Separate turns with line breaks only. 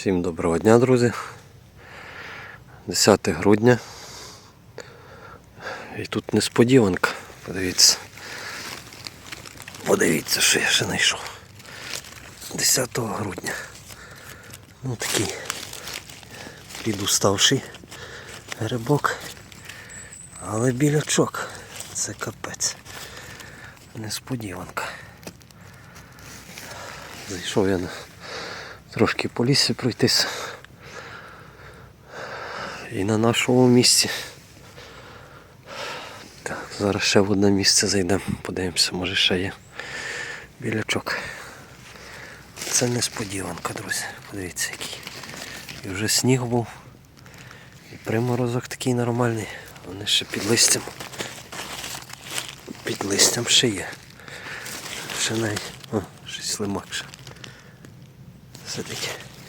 Всім доброго дня, друзі. 10 грудня. І тут несподіванка. Подивіться. Подивіться, що я ще знайшов. 10 грудня. Ну такий підуставший грибок. Але білячок. Це капець. Несподіванка. Зайшов я на трошки по лісі пройтись. І на нашому місці. Так, зараз ще в одне місце зайдемо, подивимося, може ще є білячок. Це несподіванка, друзі. Подивіться який. І вже сніг був. І приморозок такий нормальний. Вони ще під листям. Під листям ще є. Ще навіть. О, щось слимак ще. Sadece.